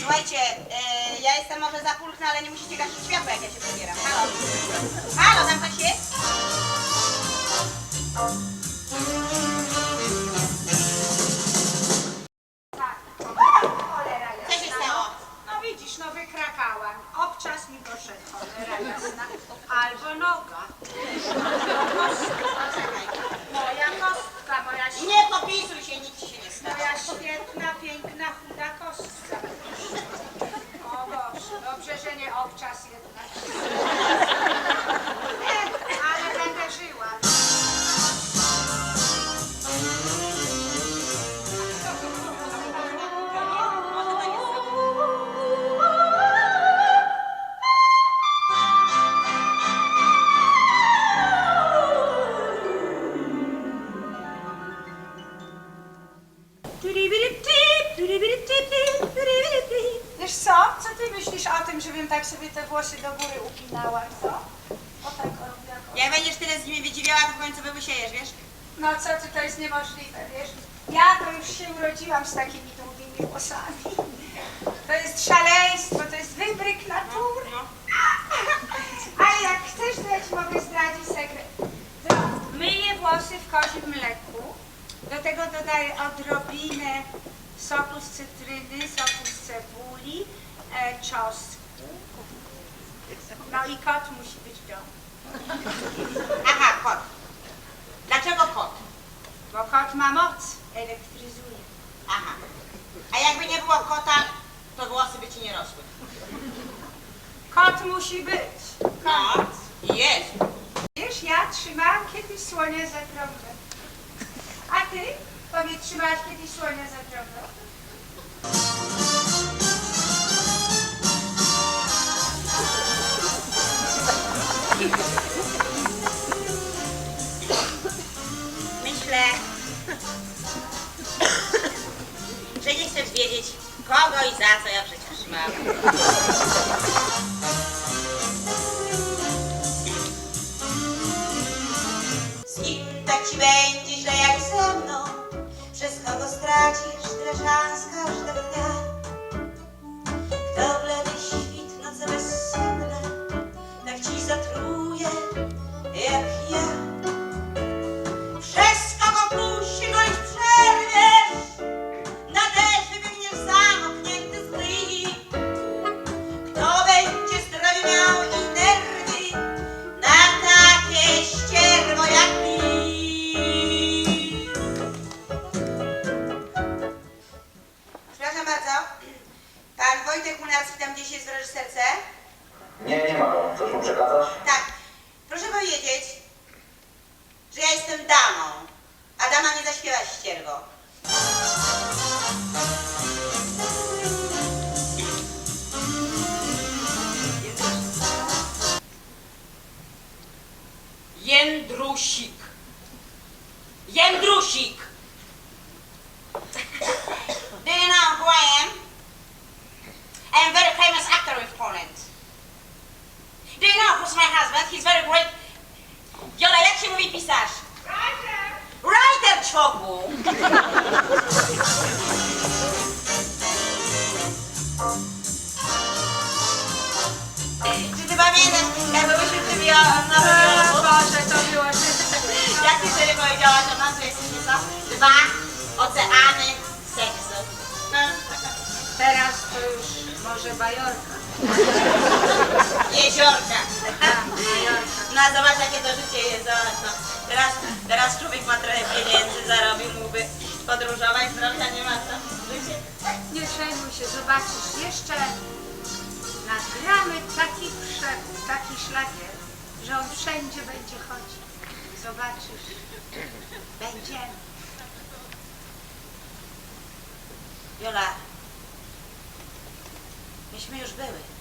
Słuchajcie, e, ja jestem może za pulchna, ale nie musicie gasić światła, jak ja się przebieram. Halo? Halo, tam ktoś jest? Co się stało? No widzisz, no wykrakałam. Obczas mi poszedł, cholera jasna. Albo noga. Tym, żebym tak sobie te włosy do góry upinała, co? O tak o, jak o. Jak będziesz tyle z nimi wydziwiała, to w końcu wyłysiejesz, wiesz? No co ty, to jest niemożliwe, wiesz? Ja to już się urodziłam z takimi długimi włosami. To jest szaleństwo, to jest wybryk natury. No. Ale jak chcesz, to ja ci mogę zdradzić sekret. Myję włosy w kozim mleku. Do tego dodaję odrobinę soku z cytryny, soku z cebuli, e, czosnku. No i kot musi być w domu. Aha, kot. Dlaczego kot? Bo kot ma moc, elektryzuje. Aha. A jakby nie było kota, to włosy by ci nie rosły. Kot musi być. No. Jest. Wiesz, ja trzymałam kiedyś słonia za trąbę. A ty? Powiedz, trzymałaś kiedyś słonia za trąbę? Myślę, że nie chcesz wiedzieć, kogo i za co ja przecież mam. Z tak ci będzie źle jak ze mną, przez kogo stracisz tyle szans każdego dnia. Kto blady świt, noce bezsenne, tak ci zatruje jak Tak, proszę powiedzieć, że ja jestem damą, a dama nie zaśpiewa ścierwo. Jędrusik. Jędrusik. Know who's my husband? He's very great. Jak się mówi pisarz? Writer, czwoku! Czy ty pamiętasz, jak byłyśmy w tym nowym roku? Boże, to było Jak ty wtedy powiedziałaś o nas, że jesteśmy co? Dwa oceany seksu. No. Teraz to już może bajorka. Jeziorka. No a zobacz jakie to życie jest, zobacz no. Teraz, teraz człowiek ma trochę pieniędzy, zarobił, mógłby podróżować, zdrowia nie ma co. Nie przejmuj się, zobaczysz, jeszcze nagramy taki przepój, taki szlagier, że on wszędzie będzie chodził. Zobaczysz, będziemy. Jola, myśmy już były.